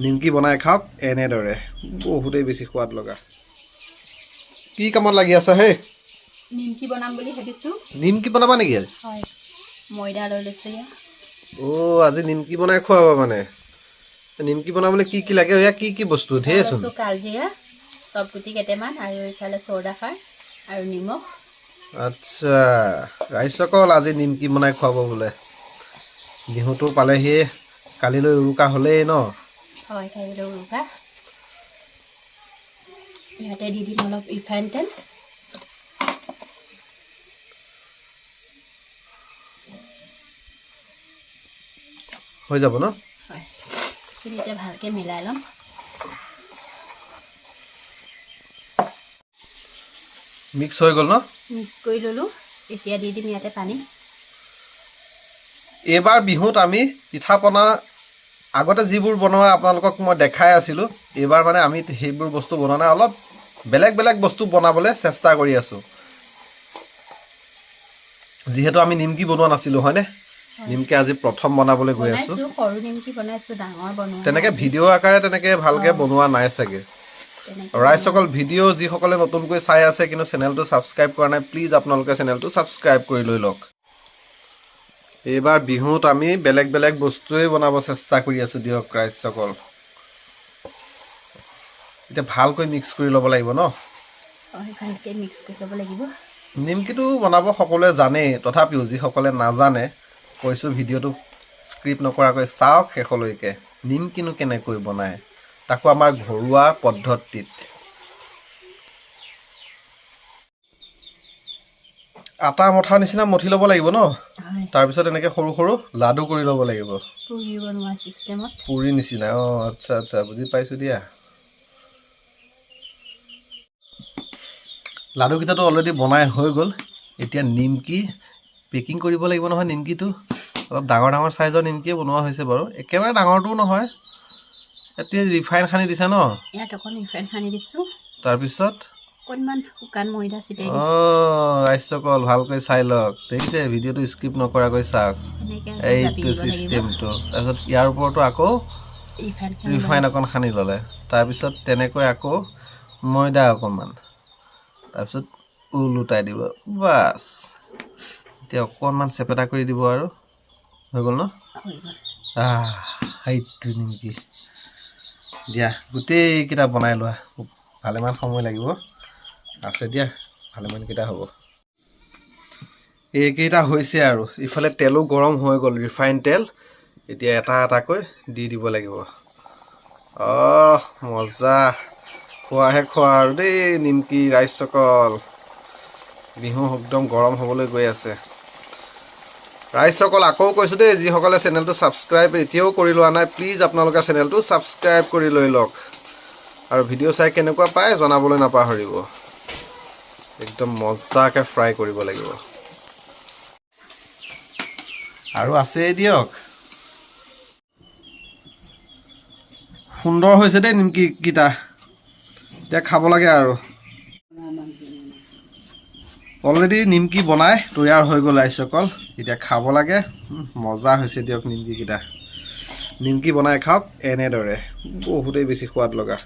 নিমকি বনাই খাওক এনেদৰে। বহুতেই বেছি সোৱাদ লগা। কি কামত লাগি আছা হে? নিমকি বনাম বুলি ভাবিছোঁ। নিমকি বনাবা নেকি আজি? ময়দা লৈ লৈছোঁ অ' আজি নিমকি বনাই খুৱাবা মানে। নিমকি বনাবলৈ কি কি লাগে এয়া কি কি বস্তু চোন। লৈছোঁ কালজিৰা চব গুটি কেইটামান আৰু ইফালে চৌদাফাৰ আৰু নিমখ। আচ্ছা ৰাইজসকল আজি নিমকি বনাই খুৱাব বোলে। বিহুটো পালেহিয়ে কালিলৈ উৰুকা হ'লেই ন? হয় কাইলৈ উৰুকা ইয়াতে দি দিম অলপ ৰিফাইন তেল হৈ যাব ন? হয় এইখিনি এতিয়া ভালকৈ মিলাই ল'ম মিক্স হৈ গ'ল ন? মিক্স কৰি ল'লোঁ। এতিয়া দি দিম ইয়াতে পানী। এইবাৰ বিহুত আমি পিঠা পনা আগতে যিবোৰ বনোৱা আপোনালোকক মই দেখাই আছিলোঁ এইবাৰ মানে আমি সেইবোৰ বস্তু বনোৱা নাই অলপ বেলেগ বেলেগ বস্তু বনাবলৈ চেষ্টা কৰি আছোঁ। যিহেতু আমি নিমকি বনোৱা নাছিলোঁ হয়নে? নিমকি আজি প্ৰথম বনাবলৈ গৈ আছোঁ। বনাইছোঁ সৰু নিমকি বনাইছোঁ ডাঙৰ বনোৱা তেনেকৈ ভিডিঅ' আকাৰে তেনেকৈ ভালকৈ বনোৱা নাই চাগে। ৰাইজসকল ভিডিঅ' যিসকলে নতুনকৈ চাই আছে কিন্তু চেনেলটো ছাবস্ক্ৰাইব কৰা নাই প্লিজ আপোনালোকে চেনেলটো ছাবস্ক্ৰাইব কৰি লৈ লওক। এইবাৰ বিহুত আমি বেলেগ বেলেগ বস্তুৱেই বনাব চেষ্টা কৰি আছোঁ দিয়ক ৰাইজসকল এতিয়া ভালকৈ মিক্স কৰি ল'ব লাগিব ন? নিমকিটো বনাব সকলোৱে জানেই তথাপিও যিসকলে নাজানে কৈছোঁ ভিডিঅ'টো স্ক্ৰিপ্ট নকৰাকৈ চাওক শেষলৈকে নিমকিনো কেনেকৈ বনায় তাকো আমাৰ ঘৰুৱা পদ্ধতিত। আটা মঠাৰ নিচিনা মঠি ল'ব লাগিব ন? তাৰপিছত এনেকৈ সৰু সৰু লাডু কৰি ল'ব লাগিব। পুৰি নিচিনা অঁ আচ্ছা আচ্ছা বুজি পাইছোঁ দিয়া। লাডুকেইটাতো অলৰেডি বনাই হৈ গ'ল। এতিয়া নিমকি পেকিং কৰিব লাগিব নহয় নিমকিটো। অলপ ডাঙৰ ডাঙৰ চাইজৰ নিমকিয়ে বনোৱা হৈছে বাৰু। একেবাৰে ডাঙৰটোও নহয়। এতিয়া ৰিফাইন সানি দিছে ন? ইয়াত অকণ ৰিফাইন সানি দিছোঁ। তাৰপিছত অকণমান শুকান ময়দা ছটিয়াই দিছোঁ। অঁ ৰাইজসকল ভালকৈ চাই লওক। দেখিছে ভিডিঅ'টো স্কিপ নকৰাকৈ চাওক। এইটো ছিষ্টেমটো তাৰপিছত ইয়াৰ ওপৰতো আকৌ ৰিফাইন অকণ সানি ল'লে। তাৰপিছত তেনেকৈ আকৌ ময়দা অকণমান। তাৰপিছত ওলোটাই দিব। বাছ। এতিয়া অকণমান চেপেটা কৰি দিব আৰু। হৈ গ'ল ন? সেইটো নিমকি। দিয়া গোটেইকেইটা বনাই লোৱা। ভালেমান সময় লাগিব। আছে দিয়া ভালেমানকেইটা হ'ব। এইকেইটা হৈছে আৰু ইফালে তেলো গৰম হৈ গ'ল ৰিফাইন তেল এতিয়া এটা এটাকৈ দি দিব লাগিব। অহ মজা খোৱাহে খোৱা আৰু দেই নিমকি ৰাইজসকল বিহু একদম গৰম হ'বলৈ গৈ আছে। ৰাইজসকল আকৌ কৈছোঁ দেই যিসকলে চেনেলটো ছাবস্ক্ৰাইব এতিয়াও কৰি লোৱা নাই প্লিজ আপোনালোকে চেনেলটো ছাবস্ক্ৰাইব কৰি লৈ লওক। আৰু ভিডিঅ' চাই কেনেকুৱা পায় জনাবলৈ নাপাহৰিব। একদম মজাকৈ ফ্ৰাই কৰিব লাগিব। আৰু আছেই দিয়ক। সুন্দৰ হৈছে দেই নিমকিকেইটা এতিয়া খাব লাগে আৰু। অলৰেডি নিমকি বনাই তৈয়াৰ হৈ গ'ল ৰাইজসকল এতিয়া খাব লাগে। মজা হৈছে দিয়ক নিমকিকেইটা নিমকি বনাই খাওক এনেদৰে। বহুতেই বেছি সোৱাদ লগা।